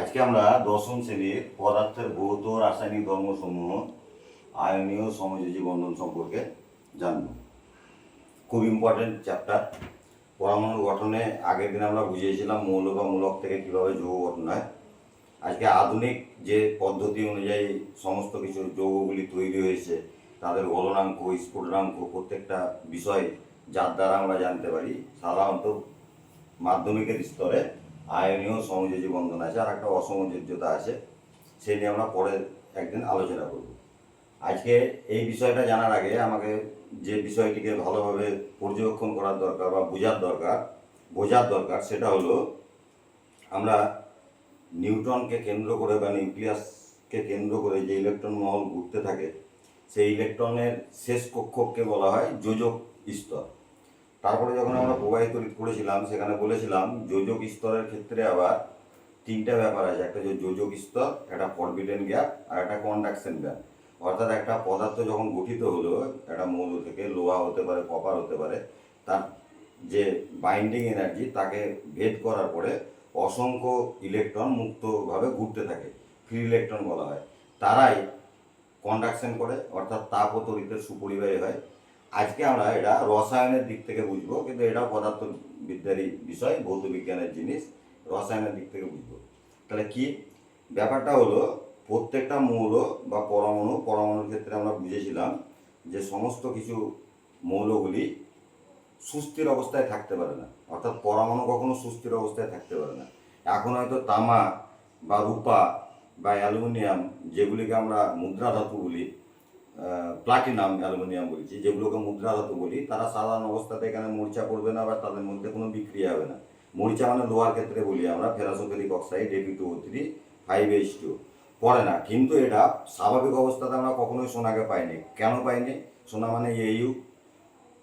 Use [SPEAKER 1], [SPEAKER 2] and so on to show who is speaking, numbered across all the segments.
[SPEAKER 1] আজকে আমরা দশম শ্রেণির পদার্থের ভৌত রাসায়নিক ধর্মসমূহ আয়নীয় সমযোজী বন্ধন সম্পর্কে জানব। খুব ইম্পর্টেন্ট চ্যাপ্টার পরমাণু গঠনে আগের দিন আমরা বুঝিয়েছিলাম মৌল বা মূলক থেকে কীভাবে যৌগ গঠন হয়। আজকে আধুনিক যে পদ্ধতি অনুযায়ী সমস্ত কিছু যৌগগুলি তৈরি হয়েছে, তাদের গলনাঙ্ক, স্ফুটনাঙ্ক, প্রত্যেকটা বিষয় যার দ্বারা আমরা জানতে পারি, সাধারণত মাধ্যমিকের স্তরে আয়নীয় সমযোজী বন্ধন আছে, আর একটা অসমযোজ্যতা আছে সেই নিয়ে আমরা পরে একদিন আলোচনা করব। আজকে এই বিষয়টা জানার আগে আমাকে যে বিষয়টিকে ভালোভাবে পর্যবেক্ষণ করার দরকার বা বোঝার দরকার বোঝার দরকার, সেটা হলো আমরা নিউটনকে কেন্দ্র করে বা নিউক্লিয়াসকে কেন্দ্র করে যে ইলেকট্রন মহল ঘুরতে থাকে, সেই ইলেকট্রনের শেষ কক্ষকে বলা হয় যোজক স্তর। তারপরে যখন আমরা প্রবাহিত করেছিলাম, সেখানে বলেছিলাম যোজক স্তরের ক্ষেত্রে আবার তিনটা ব্যাপার আছে। একটা যে যোজক স্তর, একটা ফরবিডেন গ্যাপ আর একটা কন্ডাকশন গ্যাপ অর্থাৎ একটা পদার্থ যখন গঠিত হলো, একটা মৌল থেকে লোহা হতে পারে কপার হতে পারে, তার যে বাইন্ডিং এনার্জি তাকে ভেদ করার পরে অসংখ্য ইলেকট্রন মুক্তভাবে ঘুরতে থাকে ফ্রি ইলেকট্রন বলা হয়। তারাই কন্ডাকশন করে, অর্থাৎ তাপ ও তড়িতের সুপরিবাহী হয়। আজকে আমরা এটা রসায়নের দিক থেকে বুঝব, কিন্তু এটা পদার্থ বিদ্যারই বিষয়, ভৌত বিজ্ঞানের জিনিস, রসায়নের দিক থেকে বুঝব। তাহলে কি? ব্যাপারটা হলো, প্রত্যেকটা মৌল বা পরমাণু, পরমাণুর ক্ষেত্রে আমরা বুঝেছিলাম যে সমস্ত কিছু মৌলগুলি সুস্থির অবস্থায় থাকতে পারে না। অর্থাৎ পরমাণু কখনো সুস্থির অবস্থায় থাকতে পারে না। এখন হয়তো তামা বা রূপা বা অ্যালুমিনিয়াম, যেগুলিকে আমরা মুদ্রা ধাতু বলি প্লাটিনাম, অ্যালুমিনিয়াম বলছি যেগুলোকে মুদ্রা ধাতু বলি, তারা সাধারণ অবস্থাতে এখানে মরিচা পড়বে না বা তাদের মধ্যে কোনো বিক্রিয়া হবে না। মরিচা মানে লোহার ক্ষেত্রে বলি আমরা ferrosoferric oxide AP two three five H two পড়ে না, কিন্তু এটা স্বাভাবিক অবস্থাতে আমরা কখনোই সোনাকে পাইনি। কেন পাইনি? সোনা মানে এইউ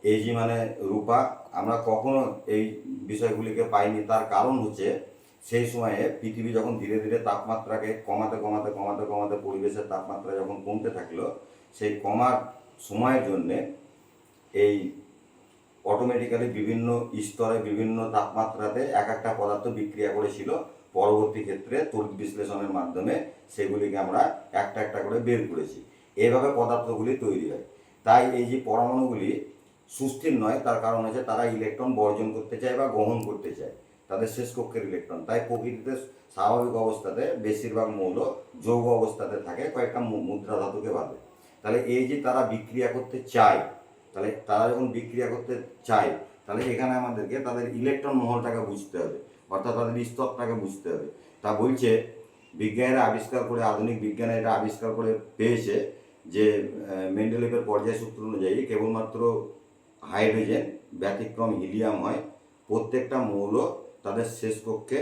[SPEAKER 1] এজি মানে রূপা। আমরা কখনো এই বিষয়গুলিকে পাইনি। তার কারণ হচ্ছে, সেই সময়ে পৃথিবী যখন ধীরে ধীরে তাপমাত্রাকে কমাতে কমাতে কমাতে কমাতে পরিবেশের তাপমাত্রা যখন কমতে থাকল সেই কমার সময়ের জন্যে এই অটোমেটিক্যালি বিভিন্ন স্তরে বিভিন্ন তাপমাত্রাতে এক একটা পদার্থ বিক্রিয়া করেছিল। পরবর্তী ক্ষেত্রে তড়িৎ বিশ্লেষণের মাধ্যমে সেগুলিকে আমরা একটা একটা করে বের করেছি। এইভাবে পদার্থগুলি তৈরি হয়। তাই এই যে পরমাণুগুলি সুস্থির নয়, তার কারণ হচ্ছে তারা ইলেকট্রন বর্জন করতে চায় বা গ্রহণ করতে চায়। তাদের শেষ কক্ষের ইলেকট্রন তাই প্রকৃতিতে স্বাভাবিক অবস্থাতে বেশিরভাগ মৌল যৌগ অবস্থাতে থাকে, কয়েকটা মুদ্রা ধাতুকে বাদে। তাহলে এই যে তারা বিক্রিয়া করতে চায়, তাহলে তারা যখন বিক্রিয়া করতে চায়, তাহলে এখানে আমাদেরকে তাদের ইলেকট্রন মহলটাকে বুঝতে হবে, অর্থাৎ তাদের স্তরটাকে বুঝতে হবে। তা বলছে, বিজ্ঞানীরা আবিষ্কার করে, আধুনিক বিজ্ঞানে এটা আবিষ্কার করে পেয়েছে যে মেন্ডেলিভের পর্যায় সূত্র অনুযায়ী কেবলমাত্র হাইড্রোজেন ব্যতিক্রম হিলিয়াম হয়, প্রত্যেকটা মৌল তাদের শেষ কক্ষে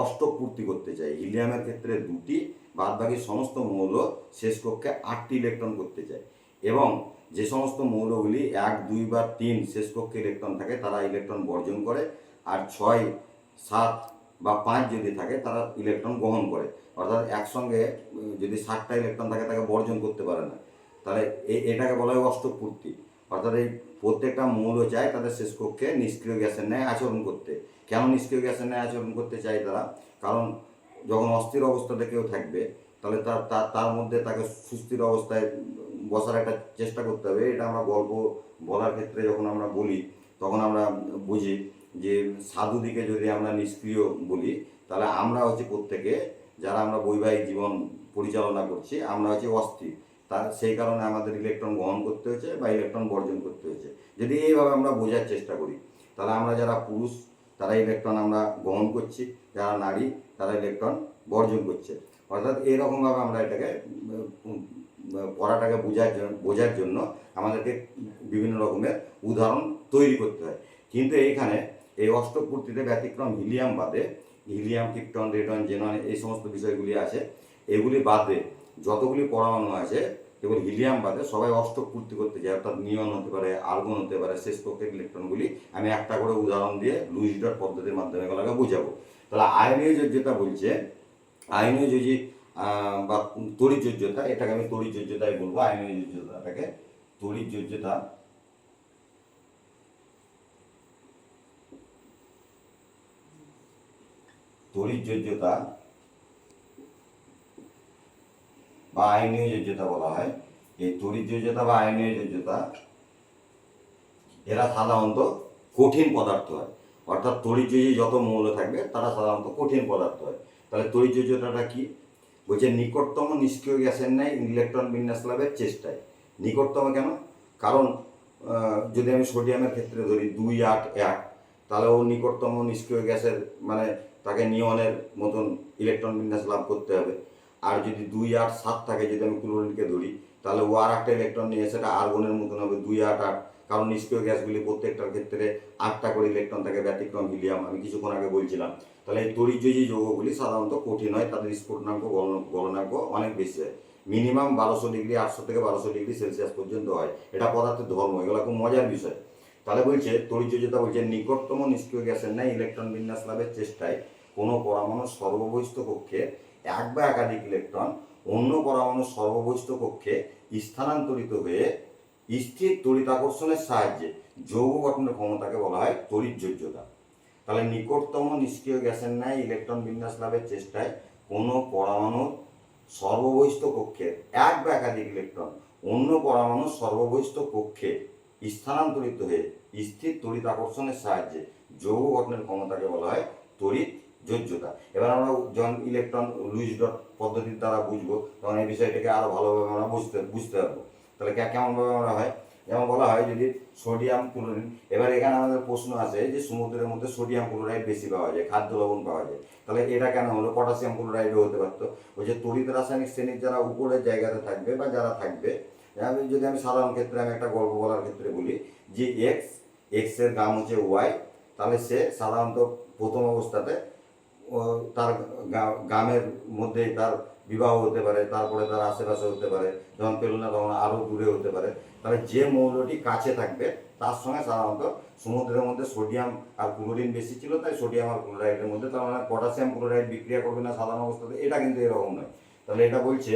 [SPEAKER 1] অষ্টক পূর্তি করতে চায়। হিলিয়ামের ক্ষেত্রে দুটি বাদ বাকি সমস্ত মৌল শেষ কক্ষে আটটি ইলেকট্রন করতে চায়। এবং যে সমস্ত মৌলগুলি এক, দুই বা তিন শেষ কক্ষে ইলেকট্রন থাকে, তারা ইলেকট্রন বর্জন করে। আর ছয়, সাত বা পাঁচ যদি থাকে, তারা ইলেকট্রন গ্রহণ করে। অর্থাৎ একসঙ্গে যদি ষাটটা ইলেকট্রন থাকে, তাকে বর্জন করতে পারে না। তাহলে এটাকে বলা হয় অষ্টপূর্তি। অর্থাৎ এই প্রত্যেকটা মৌল চায় তাদের শেষ কক্ষে নিষ্ক্রিয় গ্যাসের ন্যায় আচরণ করতে। কেন নিষ্ক্রিয় গ্যাসের ন্যায় আচরণ করতে চায় তারা? কারণ যখন অস্থির অবস্থাতে কেউ থাকবে, তাহলে তার তার মধ্যে তাকে সুস্থির অবস্থায় বসার একটা চেষ্টা করতে হবে। এটা আমরা গল্প বলার ক্ষেত্রে যখন আমরা বলি, তখন আমরা বুঝি যে সাধু দিকে যদি আমরা নিষ্ক্রিয় বলি, তাহলে আমরা হচ্ছে প্রত্যেকে, যারা আমরা বৈবাহিক জীবন পরিচালনা করছি, আমরা হচ্ছে অস্থির। তার, সেই কারণে আমাদের ইলেকট্রন গ্রহণ করতে হয়েছে বা ইলেকট্রন বর্জন করতে হয়েছে। যদি এইভাবে আমরা বোঝার চেষ্টা করি, তাহলে আমরা যারা পুরুষ তারা ইলেকট্রন আমরা গ্রহণ করছি। যারা নারী, তারা ইলেকট্রন বর্জন করছে। অর্থাৎ এরকমভাবে আমরা এটাকে পড়াটাকে বোঝার জন্য বোঝার জন্য আমাদেরকে বিভিন্ন রকমের উদাহরণ তৈরি করতে হয়। কিন্তু এইখানে এই অষ্টপূর্তিতে ব্যতিক্রম হিলিয়াম বাদে, হিলিয়াম কিপটন রেটন জেনন এই সমস্ত বিষয়গুলি আছে। এগুলি বাদে যতগুলি পরমাণু আছে কেবল হিলিয়াম বাদে সবাই অষ্টক পূর্তি করতে চায় অর্থাৎ নিয়ন হতে পারে আর্গন হতে পারে শেষ কক্ষের ইলেকট্রনগুলি আমি একটা করে উদাহরণ দিয়ে লুইস ডট পদ্ধতির মাধ্যমে এগুলোকে বোঝাবো। তাহলে আয়নীয় যোগ্যতা বলছে আয়নীয় আহ, বা তড়িৎ যোগ্যতা এটাকে আমি তড়িৎ যোগ্যতাই বলব আয়নীয় যোগ্যতাটাকে তড়িৎ যোগ্যতা তড়িৎ যোগ্যতা বা আইনীয় যোজ্যতা বলা হয়, এই তড়িৎ যোজ্যতা বা আইনীয় যোজ্যতা এরা সাধারণত কঠিন পদার্থ হয়। অর্থাৎ তড়িৎযোজী যত মৌল থাকবে, তারা সাধারণত কঠিন পদার্থ হয়। তাহলে তড়িৎযোজ্যতাটা কি? বলছে নিকটতম নিষ্ক্রিয় গ্যাসের ন্যায় ইলেকট্রন বিন্যাস লাভের চেষ্টায়। নিকটতম কেন? কারণ যদি আমি সোডিয়ামের ক্ষেত্রে ধরি দুই আট এক, তাহলে ও নিকটতম নিষ্ক্রিয় গ্যাসের মানে তাকে নিয়নের মতন ইলেকট্রন বিন্যাস লাভ করতে হবে। আর যদি দুই আট সাত থাকে যদি আমি ক্লোরিনকে ধরি, তাহলে ও আর একটা ইলেকট্রন নিয়ে সেটা আর্গনের মতন হবে, দুই আট আট। কারণ নিষ্ক্রিয় গ্যাসগুলি প্রত্যেকটার ক্ষেত্রে আটটা করে ইলেকট্রন থাকে, ব্যতিক্রম হিলিয়াম আমি কিছুক্ষণ আগে বলছিলাম। তাহলে এই তড়িৎযোজী যৌগগুলি সাধারণত কঠিন হয়, তাদের স্ফুটনাঙ্ক গলনাঙ্ক অনেক বেশি হয়। মিনিমাম বারোশো ডিগ্রি, আটশো থেকে বারোশো ডিগ্রি সেলসিয়াস পর্যন্ত হয়। এটা পদার্থের ধর্ম, এগুলো খুব মজার বিষয়। তাহলে বলছে তড়িৎযোজ্যতা বলছে, নিকটতম নিষ্ক্রিয় গ্যাসের ন্যায় ইলেকট্রন বিন্যাস লাভের চেষ্টায় কোনো পরমাণুর সর্ববহিষ্ঠ কক্ষে এক বা একাধিক ইলেকট্রন অন্য পরমাণুর সর্ববহিষ্ঠ কক্ষে স্থানান্তরিত হয়ে স্থির তড়িৎ আকর্ষণের সাহায্যে যৌগ গঠনের ক্ষমতাকে বলা হয় তড়িৎযোজ্যতা। তাহলে নিকটতম নিষ্ক্রিয় গ্যাসের ন্যায় ইলেকট্রন বিন্যাস লাভের চেষ্টায় কোনো পরমাণুর সর্ববহিষ্ঠ কক্ষের এক বা একাধিক ইলেকট্রন অন্য পরমাণুর সর্ববহিষ্ঠ কক্ষে স্থানান্তরিত হয়ে স্থির তড়িৎ আকর্ষণের সাহায্যে যৌগ গঠনের ক্ষমতাকে বলা হয় তড়িৎ যোজ্যতা। এবার আমরা যখন ইলেকট্রন লুইস ডট পদ্ধতির দ্বারা বুঝব, তখন এই বিষয়টাকে আরও ভালোভাবে আমরা বুঝতে বুঝতে পারব। তাহলে কেমনভাবে আমরা হয়? যেমন বলা হয় যদি সোডিয়াম ক্লোরিন এবার এখানে আমাদের প্রশ্ন আছে যে সমুদ্রের মধ্যে সোডিয়াম ক্লোরাইড বেশি পাওয়া যায়, খাদ্য লবণ পাওয়া যায়। তাহলে এটা কেন হলো? পটাশিয়াম ক্লোরাইডও হতে পারতো। ওই যে তড়িৎ রাসায়নিক শ্রেণির যারা উপরের জায়গাতে থাকবে বা যারা থাকবে, আমি যদি আমি সাধারণ ক্ষেত্রে আমি একটা গল্প বলার ক্ষেত্রে বলি, যে এক্স এক্সের দাম হচ্ছে ওয়াই তাহলে সে সাধারণত প্রথম অবস্থাতে তার গ্রামের মধ্যে তার বিবাহ হতে পারে, তারপরে তার আশেপাশে হতে পারে, যখন পেল না তখন আরও দূরে হতে পারে, তাহলে যে মৌলটি কাছে থাকবে, তার সঙ্গে সাধারণত সমুদ্রের মধ্যে সোডিয়াম আর ক্লোরিন বেশি ছিল, তাই সোডিয়াম আর ক্লোরাইডের মধ্যে, তার মানে পটাশিয়াম ক্লোরাইড বিক্রিয়া করবে না সাধারণ অবস্থাতে, এটা কিন্তু এরকম নয়। তাহলে এটা বলছে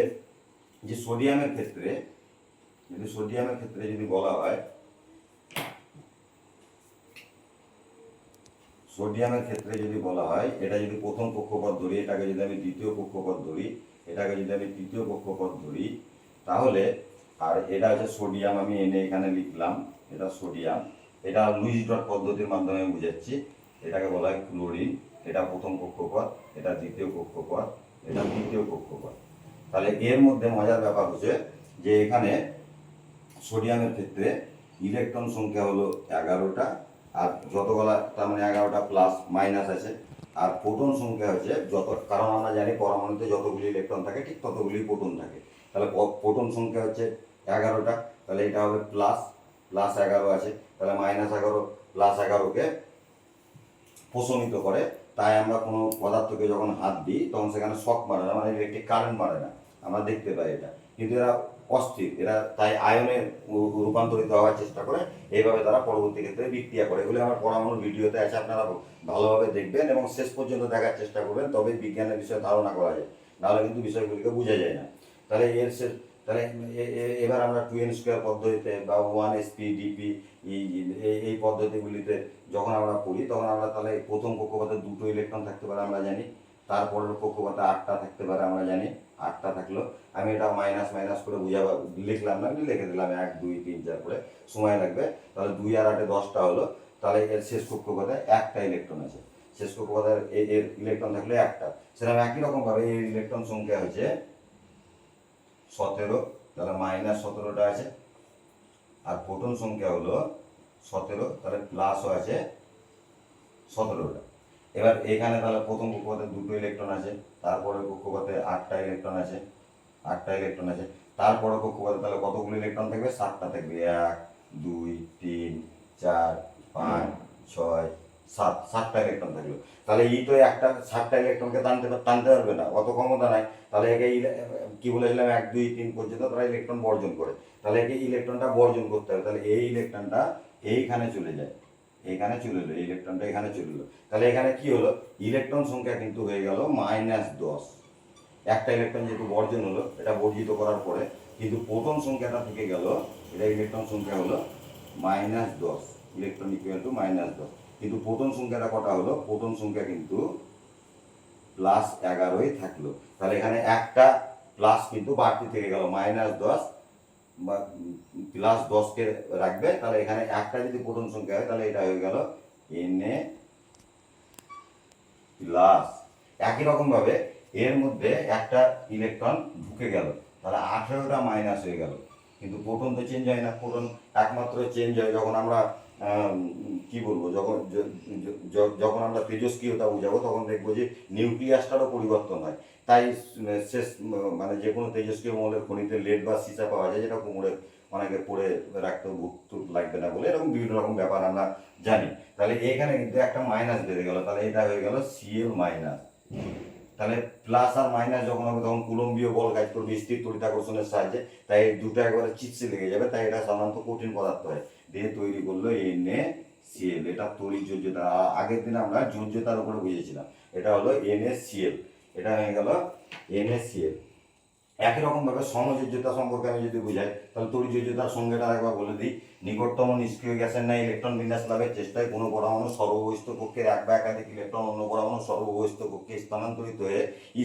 [SPEAKER 1] যে সোডিয়ামের ক্ষেত্রে, যদি সোডিয়ামের ক্ষেত্রে যদি বলা হয় সোডিয়ামের ক্ষেত্রে যদি বলা হয়, এটা যদি প্রথম কক্ষপথ ধরি, এটাকে যদি আমি দ্বিতীয় কক্ষপথ ধরি, এটাকে যদি আমি তৃতীয় কক্ষপথ ধরি, তাহলে আর এটা হচ্ছে সোডিয়াম, আমি এনে এখানে লিখলাম, এটা সোডিয়াম। এটা লুইস ডট পদ্ধতির মাধ্যমে আমি বুঝাচ্ছি। এটাকে বলা হয় ক্লোরিন, এটা প্রথম কক্ষপথ এটা দ্বিতীয় কক্ষপথ এটা তৃতীয় কক্ষপথ তাহলে এর মধ্যে মজার ব্যাপার হচ্ছে যে এখানে সোডিয়ামের ক্ষেত্রে ইলেকট্রন সংখ্যা হলো এগারোটা আর যতগুলা, তার মানে এগারোটা প্লাস মাইনাস আছে। আর প্রোটন সংখ্যা হচ্ছে যত, কারণ আমরা জানি পরমাণুতে যতগুলি ইলেকট্রন থাকে, ঠিক ততগুলি প্রোটন থাকে। তাহলে প্রোটন সংখ্যা হচ্ছে এগারোটা, তাহলে এটা হবে প্লাস প্লাস এগারো আছে। তাহলে মাইনাস এগারো প্লাস এগারোকে প্রশমিত করে। তাই আমরা কোনো পদার্থকে যখন হাত দিই, তখন সেখানে শক মারে না মানে ইলেকট্রিক কারেন্ট মারে না। আমরা দেখতে পাই এটা। কিন্তু এরা অস্থির। এরা তাই আয়নে রূপান্তরিত হওয়ার চেষ্টা করে, এইভাবে তারা পরবর্তী ক্ষেত্রে বিক্রিয়া করে। এগুলি আমার পরমাণুর ভিডিওতে আছে, আপনারা ভালোভাবে দেখবেন এবং শেষ পর্যন্ত দেখার চেষ্টা করবেন, তবে বিজ্ঞানের বিষয়ে ধারণা করা যায়। নাহলে কিন্তু বিষয়গুলিকে বোঝা যায় না। তাহলে এর শেষ তাহলে এবার আমরা টু এন স্কোয়ার পদ্ধতিতে বা ওয়ান এসপি ডিপি এই পদ্ধতিগুলিতে যখন আমরা পড়ি, তখন আমরা তাহলে প্রথম কক্ষপথে দুটো ইলেকট্রন থাকতে পারে আমরা জানি, তারপরের কক্ষপথে আটটা থাকতে পারে আমরা জানি। আটটা থাকল। আমি এটা মাইনাস মাইনাস করে বুঝাবো লিখলাম না লিখে দিলাম এক, দুই, তিন, চার করে। সময় লাগবে। তাহলে দুই আর আটে দশটা হলো। তাহলে এর শেষ কক্ষপথে একটা ইলেকট্রন আছে। শেষ কক্ষপথের এ- এর ইলেকট্রন থাকলে একটা। সেরকম একই রকম ভাবে এই ইলেকট্রন সংখ্যা হচ্ছে সতেরো। তাহলে মাইনাস সতেরোটা আছে। আর প্রোটন সংখ্যা হলো সতেরো। তাহলে প্লাসও আছে সতেরোটা। এবার এখানে তাহলে প্রথম কক্ষপথে দুটো ইলেকট্রন আছে। তারপরে কক্ষপথে আটটা ইলেকট্রন আছে, আটটা ইলেকট্রন আছে। তারপরে কক্ষপথে তাহলে কতগুলো ইলেকট্রন থাকবে? সাতটা থাকবে। এক, দুই, তিন, চার, পাঁচ, ছয়, সাত। সাতটা ইলেকট্রন থাকল। তাহলে ই তো একটা, সাতটা ইলেকট্রনকে টানতে টানতে পারবে না, অত ক্ষমতা নাই। তাহলে একে কি বলেছিলাম? এক, দুই, তিন পর্যন্ত তারা ইলেকট্রন বর্জন করে। তাহলে একে ইলেকট্রনটা বর্জন করতে হবে। তাহলে এই ইলেকট্রনটা এইখানে চলে যায়। এখানে চলে এলো ইলেকট্রনটা এখানে চলে এলো। তাহলে এখানে কি হলো? ইলেকট্রন সংখ্যা কিন্তু হয়ে গেল মাইনাস দশ। একটা ইলেকট্রন যেহেতু বর্জন হলো, এটা বর্জিত করার পরে কিন্তু প্রথম সংখ্যাটা থেকে গেল, এটা ইলেকট্রন সংখ্যা হলো মাইনাস দশ ইলেকট্রন ইকুয়াল টু মাইনাস দশ। কিন্তু প্রথম সংখ্যাটা কটা হলো? প্রথম সংখ্যা কিন্তু প্লাস এগারোই থাকল। তাহলে এখানে একটা প্লাস কিন্তু বাড়তি থেকে গেল মাইনাস দশ প্লাস দশকে রাখবে তাহলে এখানে একটা যদি প্রথম সংখ্যা হয় তাহলে এটা হয়ে গেল এন এ প্লাস একই রকমভাবে এর মধ্যে একটা ইলেকট্রন ঢুকে গেল তাহলে আঠেরোটা মাইনাস হয়ে গেল। কিন্তু প্রোটন তো চেঞ্জ হয় না প্রোটন একমাত্র চেঞ্জ হয় যখন আমরা আম, কি বলব, যখন যখন আমরা তেজস্ক্রিয়তা বুঝাবো, তখন দেখব যে নিউক্লিয়াসটারও পরিবর্তন হয়। তাই শেষ মানে যে কোনো তেজস্ক্রিয় মৌলের খনিতে লেড বা সীসা পাওয়া যায়, যেটা কোমরে অনেকে পড়ে রাখতে বুক লাগবে না বলে, এরকম বিভিন্ন রকম ব্যাপার আমরা জানি। তাহলে এখানে কিন্তু একটা মাইনাস বেড়ে গেল। তাহলে এটা হয়ে গেল সিএল মাইনাস তাহলে প্লাস আর মাইনাস যখন হবে, তখন কুলম্বীয় বল কাজ করবে, স্থির তড়িতাকর্ষণের সাহায্যে। তাই দুটো একবারে চিৎসে লেগে যাবে, তাই এটা সাধারণত কঠিন পদার্থ হয়। দিয়ে তৈরি করল এন এ সিএল এটা তড়িৎ যোজ্যতা। আগের দিন আমরা যোজ্যতার উপরে বুঝেছিলাম। এটা হলো এন এটা হয়ে গেল এন একই রকম ভাবে সমযোজ্যতা সম্পর্কে আমি যদি বুঝাই, তাহলে তড়িৎযোজ্যতার সঙ্গেটা একবার বলে দিই, নিকটতম নিষ্ক্রিয় গ্যাসের ন্যায় ইলেকট্রন বিন্যাস লাভের চেষ্টায় কোনো পরমাণু সর্ববহিষ্ঠ কক্ষের এক বা একাধিক ইলেকট্রন অন্য পরমাণু সর্ববহিষ্ঠ কক্ষে স্থানান্তরিত হয়ে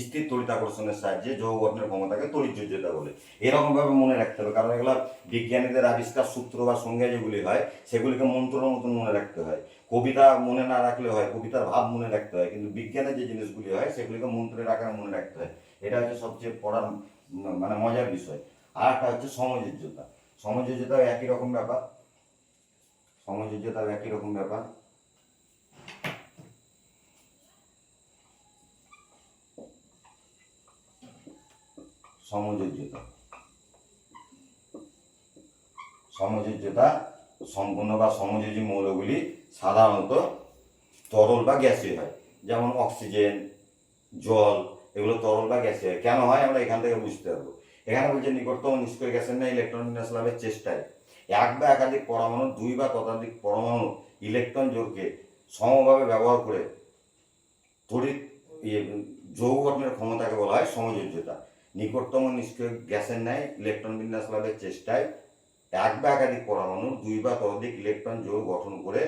[SPEAKER 1] স্থির তড়িতাকর্ষণের সাহায্যে যৌগ গঠনের ক্ষমতাকে তড়িৎযোজ্যতা বলে। এরকমভাবে মনে রাখতে হবে, কারণ এগুলো বিজ্ঞানীদের আবিষ্কার সূত্র বা সংজ্ঞা যেগুলি হয়, সেগুলিকে মন্ত্রের মতন মনে রাখতে হয়। কবিতা মনে না রাখলে হয়, কবিতার ভাব মনে রাখতে হয়, কিন্তু বিজ্ঞানের যে জিনিসগুলি হয়, সেগুলিকে মন্ত্রের আকারে মনে রাখতে হয়। এটা হচ্ছে সবচেয়ে পড়ার মানে মজার বিষয়। আর একটা হচ্ছে সমযোজ্যতা। সমযোজ্যতাও একই রকম ব্যাপার। সমযোজ্যতাও একই রকম ব্যাপার। সমযোজ্যতা। সমযোজ্যতা সম্পূর্ণ বা সমযোজী মৌলগুলি সাধারণত তরল বা গ্যাসীয় হয়। যেমন অক্সিজেন, জল এগুলো তরল বা গ্যাসে হয়। কেন হয় আমরা এখান থেকে বুঝতে পারব। এখানে বলছে নিকটতম নিষ্ক্রিয় গ্যাসের ন্যায় ইলেকট্রন বিন্যাস লাভের চেষ্টায়। এক বা একাধিক পরমাণু দুই বা ততোধিক পরমাণু ইলেকট্রন জোরকে সমভাবে ব্যবহার করে তড়িৎ ইয়ে, যৌগ গঠনের ক্ষমতাকে বলা হয় সমযোজ্যতা। নিকটতম নিষ্ক্রিয় গ্যাসের ন্যায় ইলেকট্রন বিন্যাস লাভের চেষ্টায় এক বা একাধিক পরমাণু দুই বা ততোধিক ইলেকট্রন যৌগ গঠন করে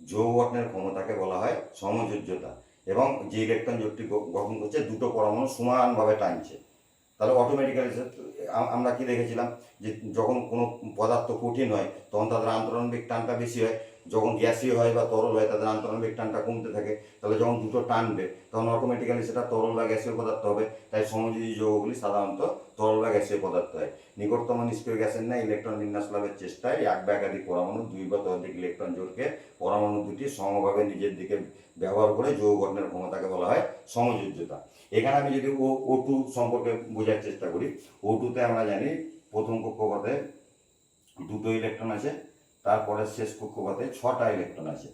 [SPEAKER 1] যৌগ গঠনের ক্ষমতাকে বলা হয় সমযোজ্যতা। এবং যে ইলেকট্রন জোটটি গ্রহণ করছে, দুটো পরমাণু সমানভাবে টানছে। তাহলে অটোমেটিক্যালি আমরা কি দেখেছিলাম যে যখন কোনো পদার্থ কঠিন হয়, তখন তাদের আন্তরণবিক টানটা বেশি হয়। যখন গ্যাসীয় হয় বা তরল হয়, তাদের আন্তরণবিক টানটা কমতে থাকে। তাহলে যখন দুটো টানবে, তখন অটোমেটিক্যালি সেটা তরল বা গ্যাসীয় পদার্থ হবে। তাই সমযোজী যৌগগুলি সাধারণত তরল বা গ্যাসীয় পদার্থ হয়। নিকটতম নিষ্ক্রিয় গ্যাসের ন্যায় ইলেকট্রন বিন্যাস লাভের চেষ্টায় এক বা একাধিক পরমাণু, দুই বা ততোধিক ইলেকট্রন জোরকে পরমাণু দুটি সমভাবে নিজের দিকে ব্যবহার করে যৌগ গঠনের ক্ষমতাকে বলা হয় সমযোজ্যতা। এখানে আমি যদি ও ও টু সম্পর্কে বোঝার চেষ্টা করি ও টুতে আমরা জানি প্রথম কক্ষপথে দুটো ইলেকট্রন আছে তারপরে শেষ কক্ষপথে ছটা ইলেকট্রন আছে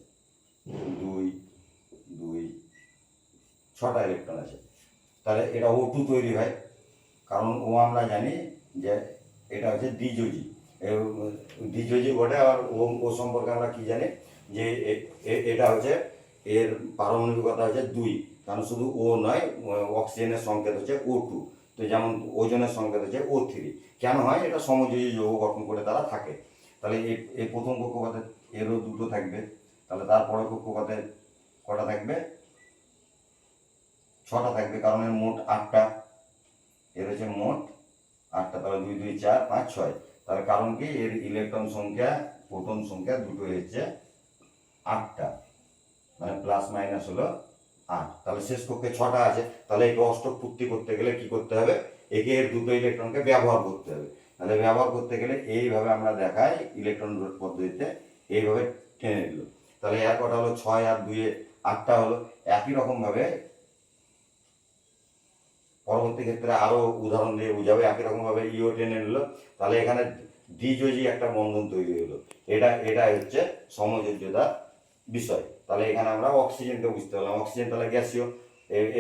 [SPEAKER 1] দুই দুই, ছটা ইলেকট্রন আছে তাহলে এটা ও টু তৈরি হয়। কারণ ও আমরা জানি যে এটা হচ্ছে দ্বিযোজি। দ্বিযোজি ঘটে আর ও ও সম্পর্কে আমরা কি জানি? যে এটা হচ্ছে এর পারমাণবিকতা হচ্ছে দুই। কারণ শুধু ও নয়, অক্সিজেনের সংকেত হচ্ছে ও টু তো যেমন ওজনের সংকেত হচ্ছে ও থ্রি কেন হয়? এটা সমযোজী যৌগ গঠন করে তারা থাকে। তাহলে এই প্রথম কক্ষপথে এরও দুটো থাকবে। তাহলে তারপরে কক্ষপথে কটা থাকবে? ছটা থাকবে, কারণ এর মোট আটটা। এর হচ্ছে মোট আটটা, তাহলে দুই দুই, চার, পাঁচ, ছয়। তার কারণ কি? এর ইলেকট্রন সংখ্যা, প্রোটন সংখ্যা দুটো হচ্ছে আটটা। মানে প্লাস, মাইনাস হলো আট। তাহলে শেষ কক্ষে ছটা আছে। তাহলে এই অষ্টক পূর্তি করতে গেলে কি করতে হবে? একে এর দুটো ইলেকট্রনকে ব্যবহার করতে হবে। তাহলে ব্যবহার করতে গেলে এইভাবে আমরা দেখাই ইলেকট্রন রোধ পদ্ধতিতে, এইভাবে টেনে দিল তাহলে এক কটা হলো ছয় আর দুয়ে আটটা হলো। একই রকম ভাবে পরবর্তী ক্ষেত্রে আরও উদাহরণ দিয়ে বুঝাবে। একই রকম ভাবে ইও টেনে নিল। তাহলে এখানে দ্বিযোজী একটা বন্ধন তৈরি হলো। এটা এটা হচ্ছে সমযোজ্যতার বিষয়। তাহলে এখানে আমরা অক্সিজেনকে বুঝতে পারলাম। অক্সিজেন তাহলে গ্যাসীয়।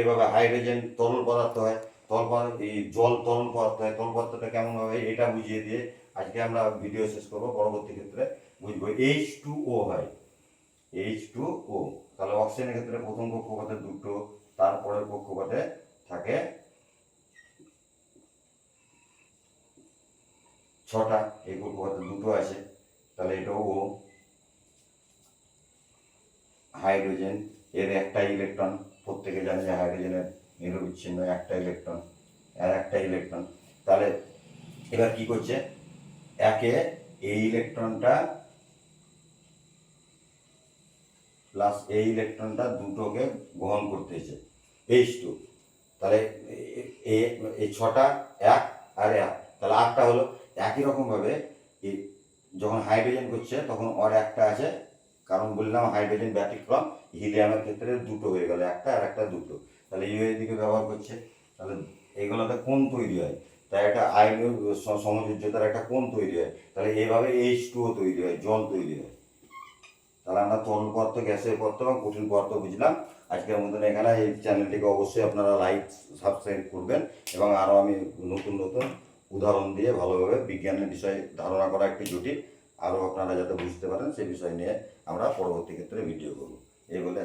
[SPEAKER 1] এভাবে হাইড্রোজেন তরল পদার্থ হয়। পদার্থ এই জল তরল পদার্থ তরল পদার্থটা কেমন হবে, এটা বুঝিয়ে দিয়ে আজকে আমরা ভিডিও শেষ করব, পরবর্তী ক্ষেত্রে বুঝব। এইচ টু ও হয়। এইচ টু ও তাহলে অক্সিজেনের ক্ষেত্রে প্রথম কক্ষপথে দুটো, তারপরের কক্ষপথে থাকে ছটা, এই কক্ষপথে দুটো আছে। তাহলে এটা ও হাইড্রোজেন এর একটা ইলেকট্রন প্রত্যেকে জানে যে হাইড্রোজেনের নিরবিচ্ছিন্ন, একটা ইলেকট্রন আর একটা ইলেকট্রন তাহলে এবার কি করছে? একে এই ইলেকট্রনটা প্লাস এই ইলেকট্রনটা দুটোকে গ্রহণ করতেছে এইচ টু তাহলে এই ছটা, এক আর এক। তাহলে আটটা হলো। একই রকমভাবে যখন হাইড্রোজেন করছে, তখন ওর একটা আছে। কারণ বললাম হাইড্রোজেন ব্যতিক্রম হিলিয়ামের ক্ষেত্রে দুটো হয়ে গেল, একটা আর একটা দুটো। তাহলে ইউ এর দিকে ব্যবহার করছে। তাহলে এইগুলোতে কোন তৈরি হয়? তাই একটা আইনীয় স- সমযোজ্যতার একটা কোন তৈরি হয়। তাহলে এইভাবে এইচ টুও তৈরি হয় জল তৈরি হয়। তাহলে আমরা তরল পদার্থ, গ্যাসের পদার্থ এবং কঠিন পদার্থ বুঝলাম। আজকের মতন এখানে এই চ্যানেলটিকে অবশ্যই আপনারা লাইক সাবস্ক্রাইব করবেন এবং আরও আমি নতুন নতুন উদাহরণ দিয়ে ভালোভাবে বিজ্ঞানের বিষয়ে ধারণা করা একটি জটিল। আরও আপনারা যাতে বুঝতে পারেন সেই বিষয় নিয়ে আমরা পরবর্তী ক্ষেত্রে ভিডিও করব। এই বলে